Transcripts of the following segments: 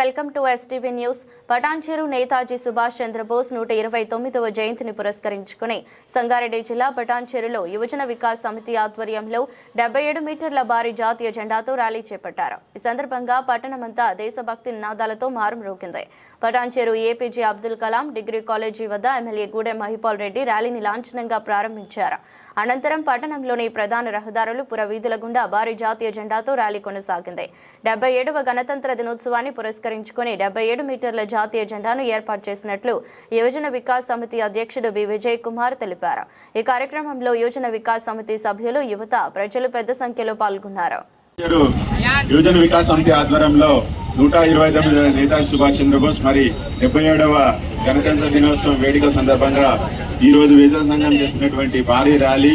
Welcome to STV news. Patancheru Netaji Subhash Chandrabose నూట ఇరవై తొమ్మిదవ జయంతిని పురస్కరించుకుని సంగారెడ్డి జిల్లా పటాన్చెరులో యువజన వికాస్ సమితి ఆధ్వర్యంలో డెబ్బై ఏడు మీటర్ల భారీ జాతీయ జెండాతో ర్యాలీ చేపట్టారు. ఈ సందర్భంగా పట్టణమంతా దేశభక్తి నినాదాలతో మారుమ్రోగింది Patancheru APJ Abdul Kalam degree college వద్ద ఎమ్మెల్యే గూడెం మహిపాల్ రెడ్డి ర్యాలీని లాంఛనంగా ప్రారంభించారు. అనంతరం పట్టణంలోని ప్రధాన రహదారులు పురవీధుల గుండా భారీ జాతీయ జెండాతో ర్యాలీ కొనసాగింది. డెబ్బై ఏడవ గణతంత్ర దినోత్సవాన్ని పురస్కరించుకుని డెబ్బై ఏడు మీటర్ల జాతీయ జెండాను ఏర్పాటు చేసినట్లు యువజన వికాస్ సమితి అధ్యక్షుడు బి విజయ్ కుమార్ తెలిపారు. ఈ కార్యక్రమంలో యువజన వికాస్ సమితి సభ్యులు యువత ప్రజలు పెద్ద సంఖ్యలో పాల్గొన్నారు. యువజన వికాస్ సమితి ఆధ్వర్యంలో నూట ఇరవై తొమ్మిది నేతాజీ సుభాష్ చంద్రబోస్ మరి డెబ్బై ఏడవ గణతంత్ర దినోత్సవం వేడుకల సందర్భంగా ఈ రోజు విజయ సంఘం చేస్తున్నటువంటి భారీ ర్యాలీ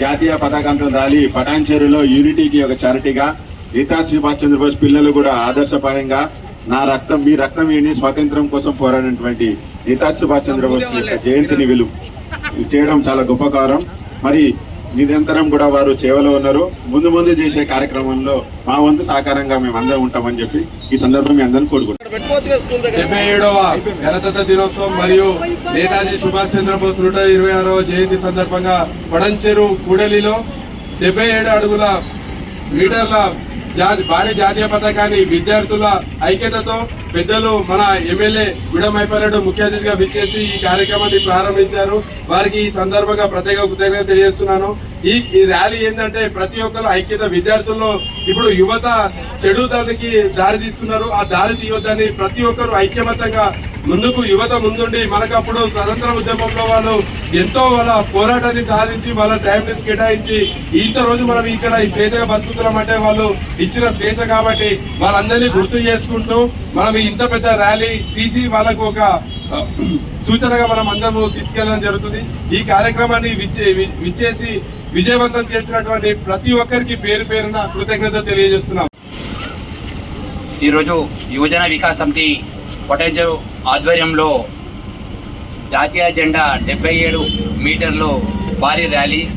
జాతీయ పతాకంతో ర్యాలీ పటాన్చేరులో యూనిటీకి ఒక చారిటీగా నేతాజీ సుభాష్ చంద్రబోస్ పిల్లలు కూడా ఆదర్శపరంగా నా రక్తం మీ రక్తం ఏంటి స్వాతంత్రం కోసం పోరాడినటువంటి నేతాజీ సుభాష్ చంద్రబోస్ యొక్క జయంతిని విలు చేయడం చాలా గొప్ప కారం. మరి నిరంతరం కూడా వారు సేవలో ఉన్నారు. ముందు ముందు చేసే కార్యక్రమంలో మా వంతు సహకారంగా మేము అందరం ఉంటామని చెప్పి ఈ సందర్భం మీ అందరిని కోరుకుంటున్నాం. గణతంత్ర దినోత్సవం మరియు నేతాజీ సుభాష్ చంద్రబోస్ నూట ఇరవై ఆరవ జయంతి సందర్భంగా పడంచెరు కూడలిలో డెబ్బై ఏడు అడుగుల మీటర్ల జా- భారీ జాతీయ పతాకాన్ని విద్యార్థుల ఐక్యతతో పెద్దలు మన ఎమ్మెల్యే గుడమైపల్లెడు ముఖ్య అతిథిగా విచ్చేసి ఈ కార్యక్రమాన్ని ప్రారంభించారు. వారికి ఈ సందర్భంగా ప్రత్యేక కృతజ్ఞత తెలియజేస్తున్నాను. ఈ ఈ ర్యాలీ ఏంటంటే ప్రతి ఒక్కరు ఐక్యత విద్యార్థుల్లో ఇప్పుడు యువత చెడు దానికి దారి తీస్తున్నారు. ఆ దారి తీయొద్దని ప్రతి ఒక్కరు ఐక్యమత్యంగా ముందుకు యువత ముందుండి మనకప్పుడు స్వతంత్ర ఉద్యమంలో వాళ్ళు ఎంతో వాళ్ళ పోరాటాన్ని సాధించి వాళ్ళ టైం కేటాయించి ఇంత రోజు మనం ఇక్కడ ఈ స్వేచ్ఛగా బతుకుతున్నాం అంటే వాళ్ళు ఇచ్చిన స్వేచ్ఛ కాబట్టి వాళ్ళందరినీ గుర్తు చేసుకుంటూ మనం ఇంత పెద్ద ర్యాలీ తీసి వాళ్ళకు ఒక సూచనగా మనం అందరము తీసుకెళ్ళడం జరుగుతుంది. ఈ కార్యక్రమాన్ని విచ్చే- విచ్చేసి విజయవంతం చేసినటువంటి ప్రతి ఒక్కరికి పేరు పేరున కృతజ్ఞత తెలియజేస్తున్నాం. ఈరోజు యువజన వికాస్ సమితి పొటేజర్ ఆధ్వర్యంలో జాతీయ జెండా డెబ్బై ఏడు మీటర్లు భారీ ర్యాలీ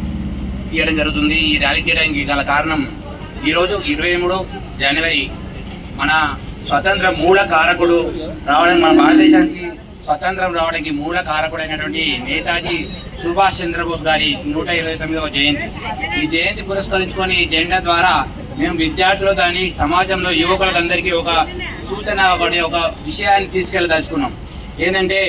తీయడం జరుగుతుంది. ఈ ర్యాలీ తీయడానికి గల కారణం ఈరోజు ఇరవై మూడు జనవరి మన స్వతంత్ర మూల కారకుడు రావడం మన భారతదేశానికి స్వతంత్రం రావడానికి మూల కారకుడైనటువంటి నేతాజీ సుభాష్ చంద్రబోస్ గారి నూట ఇరవై తొమ్మిదవ జయంతి. ఈ జయంతి పురస్కరించుకొని ఈ జెండా ద్వారా మేము విద్యార్థులు కానీ సమాజంలో యువకులందరికీ ఒక సూచన ఒకటి ఒక విషయాన్ని తీసుకెళ్ళదలుచుకున్నాం ఏంటంటే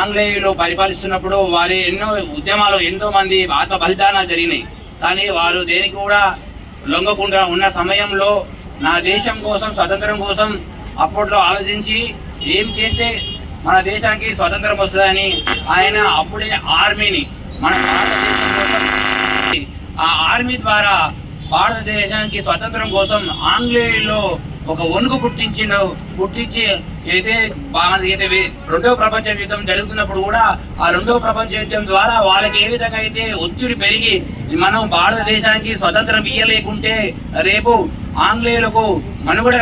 ఆంగ్లేయులు పరిపాలిస్తున్నప్పుడు వారి ఎన్నో ఉద్యమాలు ఎంతో మంది ఆత్మ బలిదానాలు జరిగినాయి. కానీ వారు దేనికి కూడా లొంగకుండా ఉన్న సమయంలో నా దేశం కోసం స్వతంత్రం కోసం అప్పట్లో ఆలోచించి ఏం చేస్తే మన దేశానికి స్వతంత్రం వస్తుందని ఆయన అప్పుడే ఆర్మీని మన భారతదేశం కోసం ఆ ఆర్మీ ద్వారా భారతదేశానికి స్వతంత్రం కోసం ఆంగ్లేయులు ఒక వణుకు పుట్టించిన పుట్టించి అయితే అయితే రెండో ప్రపంచ యుద్ధం జరుగుతున్నప్పుడు కూడా ఆ రెండో ప్రపంచ యుద్ధం ద్వారా వాళ్ళకి ఏ విధంగా అయితే ఒత్తిడి పెరిగి మనం భారతదేశానికి స్వతంత్రం ఇయ్యలేకుంటే రేపు ఆంగ్లేయులకు మనుగడ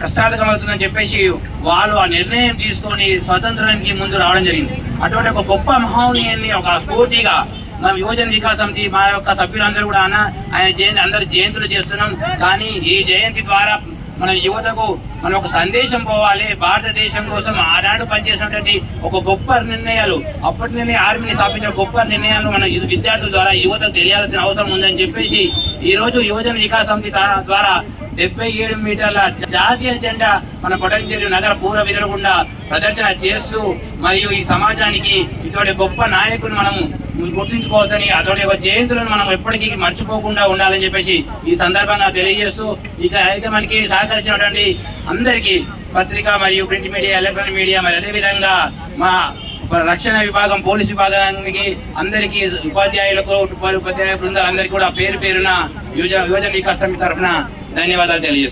కష్టార్థకమవుతుందని చెప్పేసి వాళ్ళు ఆ నిర్ణయం తీసుకొని స్వతంత్రానికి ముందు రావడం జరిగింది. అటువంటి ఒక గొప్ప మహోనీయాన్ని ఒక స్ఫూర్తిగా మా యువజన వికాస్ సమితి మా యొక్క సభ్యులందరూ కూడా అన్న ఆయన జయంతి అందరు జయంతులు చేస్తున్నాం. కానీ ఈ జయంతి ద్వారా మన యువతకు మనం ఒక సందేశం పోవాలి. భారతదేశం కోసం ఆనాడు పనిచేసినటువంటి ఒక గొప్ప నిర్ణయాలు అప్పటి నుండి ఆర్మీని స్థాపించిన గొప్ప నిర్ణయాలు మన విద్యార్థుల ద్వారా యువతకు తెలియాల్సిన అవసరం ఉందని చెప్పేసి ఈ రోజు యువజన వికాస్ సమితి ద్వారా డెబ్బై ఏడు మీటర్ల జాతీయ జెండా మన కొటంచేరి నగర పూర్వ విధులకుండా ప్రదర్శన చేస్తూ మరియు ఈ సమాజానికి ఇటువంటి గొప్ప నాయకుని మనము గుర్తుంచుకోవాల్సని అతడి యొక్క జయంతులను మనం ఎప్పటికీ మర్చిపోకుండా ఉండాలని చెప్పేసి ఈ సందర్భంగా తెలియజేస్తూ ఇక అయితే మనకి సహకరించినటువంటి అందరికీ పత్రిక మరియు ప్రింట్ మీడియా ఎలక్ట్రానిక్ మీడియా మరి అదేవిధంగా మా రక్షణ విభాగం పోలీస్ విభాగానికి అందరికీ ఉపాధ్యాయులకు ఉపాధ్యాయ బృందాలందరికీ కూడా పేరు పేరున యువజన యువజన వికాస్ తరఫున ధన్యవాదాలు తెలియజేస్తున్నాను.